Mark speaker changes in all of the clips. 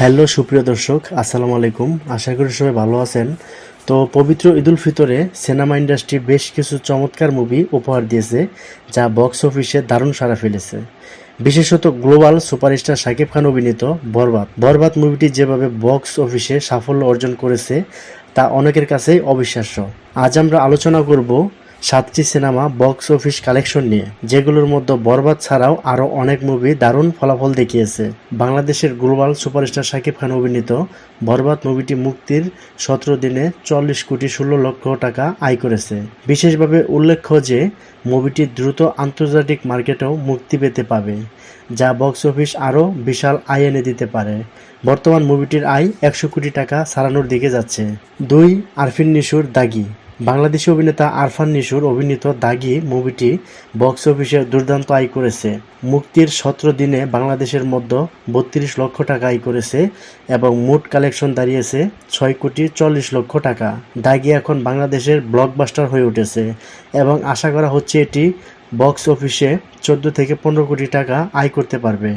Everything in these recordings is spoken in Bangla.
Speaker 1: হ্যালো, সুপ্রিয় দর্শক, আসসালামু আলাইকুম। আশা করি সবাই ভালো আছেন। তো পবিত্র ঈদুল ফিতরে সিনেমা ইন্ডাস্ট্রি বেশ কিছু চমৎকার মুভি উপহার দিয়েছে, যা বক্স অফিসে দারুণ সাড়া ফেলেছে। বিশেষত গ্লোবাল সুপারস্টার শাকিব খান অভিনীত বরবাদ। বরবাদ মুভিটি যেভাবে বক্স অফিসে সাফল্য অর্জন করেছে, তা অনেকের কাছেই অবিশ্বাস্য। আজ আমরা আলোচনা করব সাতটি সিনেমা বক্স অফিস কালেকশন নিয়ে, যেগুলোর মধ্যে বরবাদ ছাড়াও আরও অনেক মুভি দারুণ ফলাফল দেখিয়েছে। বাংলাদেশের গ্লোবাল সুপারস্টার শাকিব খান অভিনীত বরবাদ মুভিটি মুক্তির সতেরো দিনে চল্লিশ কোটি ষোলো লক্ষ টাকা আয় করেছে। বিশেষভাবে উল্লেখ্য যে, মুভিটি দ্রুত আন্তর্জাতিক মার্কেটেও মুক্তি পেতে পাবে, যা বক্স অফিস আরও বিশাল আয় এনে দিতে পারে। বর্তমান মুভিটির আয় একশো কোটি টাকা সারানোর দিকে যাচ্ছে। দুই আরফিন নিশুর দাগি। বাংলাদেশি অভিনেতা আরফান নিশুর অভিনীত দাগি মুভিটি বক্স অফিসে দুর্দান্ত আয় করেছে। মুক্তির সতেরো দিনে বাংলাদেশের মধ্যে বত্রিশ লক্ষ টাকা আয় করেছে এবং মোট কালেকশন দাঁড়িয়েছে ছয় কোটি চল্লিশ লক্ষ টাকা। দাগি এখন বাংলাদেশের ব্লকবাস্টার হয়ে উঠেছে এবং আশা করা হচ্ছে এটি বক্স অফিসে চোদ্দ থেকে পনেরো কোটি টাকা আয় করতে পারবে।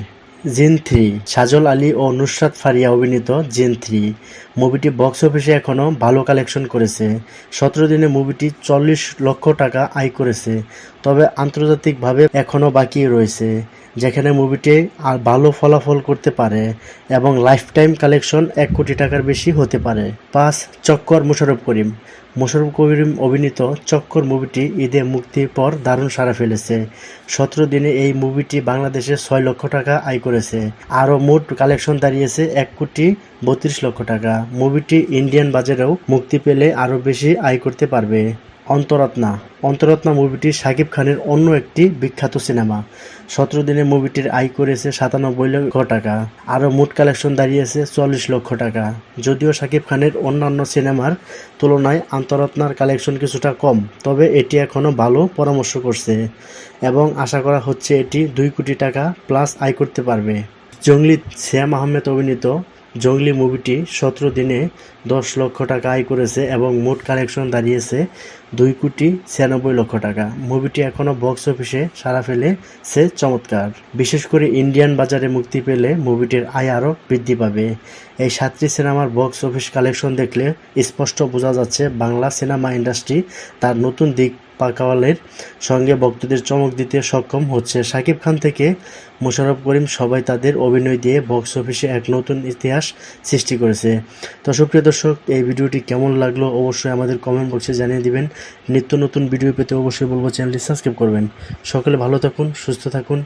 Speaker 1: জিন থ্রি, সাজল আলী ও নুসরাত ফারিয়া অভিনীত জিন থ্রি। মুভিটি বক্স অফিসে এখনও ভালো কালেকশন করেছে। সতেরো দিনে মুভিটি চল্লিশ লক্ষ টাকা আয় করেছে, তবে আন্তর্জাতিকভাবে এখনও বাকি রয়েছে, যেখানে মুভিটি আর ভালো ফলাফল করতে পারে এবং লাইফ টাইম কালেকশন এক কোটি টাকার বেশি হতে পারে। পাঁচ, চক্কর মোশারফ করিম। মোশারফ করিম অভিনীত চক্কর মুভিটি ঈদে মুক্তির পর দারুণ সাড়া ফেলেছে। সতেরো দিনে এই মুভিটি বাংলাদেশে ছয় লক্ষ টাকা আয় করেছে, আরও মোট কালেকশন দাঁড়িয়েছে এক কোটি বত্রিশ লক্ষ টাকা। মুভিটি ইন্ডিয়ান বাজারেও মুক্তি পেলে আরও বেশি আয় করতে পারবে। অন্তরাত্মা অন্তরাত্মা মুভিটি শাকিব খানের অন্য একটি বিখ্যাত সিনেমা। সতেরো দিনে মুভিটির আয় করেছে সাতানব্বই লক্ষ টাকা। আরও মোট কালেকশন দাঁড়িয়েছে চল্লিশ লক্ষ টাকা। যদিও শাকিব খানের অন্যান্য সিনেমার তুলনায় অন্তরাত্মার কালেকশন কিছুটা কম, তবে এটি এখনও ভালো পরামর্শ করছে এবং আশা করা হচ্ছে এটি দুই কোটি টাকা প্লাস আয় করতে পারবে। জঙ্গলি শ্যাম আহমেদ অভিনীত জঙ্গলি মুভিটি সতেরো দিনে দশ লক্ষ টাকা আয় করেছে এবং মোট কালেকশন দাঁড়িয়েছে দুই কোটি ছিয়ানব্বই লক্ষ টাকা। মুভিটি এখনও বক্স অফিসে সারা ফেলেছে চমৎকার। বিশেষ করে ইন্ডিয়ান বাজারে মুক্তি পেলে মুভিটির আয় আরও বৃদ্ধি পাবে। এই সাতটি সিনেমার বক্স অফিস কালেকশন দেখলে স্পষ্ট বোঝা যাচ্ছে বাংলা সিনেমা ইন্ডাস্ট্রি তার নতুন দিক পাকাওয়ালের সঙ্গে ভক্তদের চমক দিতে সক্ষম হচ্ছে। শাকিব খান থেকে মোশাররফ করিম সবাই তাদের অভিনয় দিয়ে বক্স অফিসে এক নতুন ইতিহাস সৃষ্টি করেছে। তো সুপ্রিয় দর্শক, এই ভিডিওটি কেমন লাগল অবশ্যই আমাদের কমেন্ট বক্সে জানিয়ে দিবেন। নিত্য নতুন ভিডিও পেতে অবশ্যই বলব চ্যানেলটি সাবস্ক্রাইব করবেন। সকলে ভালো থাকুন, সুস্থ থাকুন।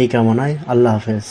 Speaker 1: এই কামনায় আল্লাহ হাফেজ।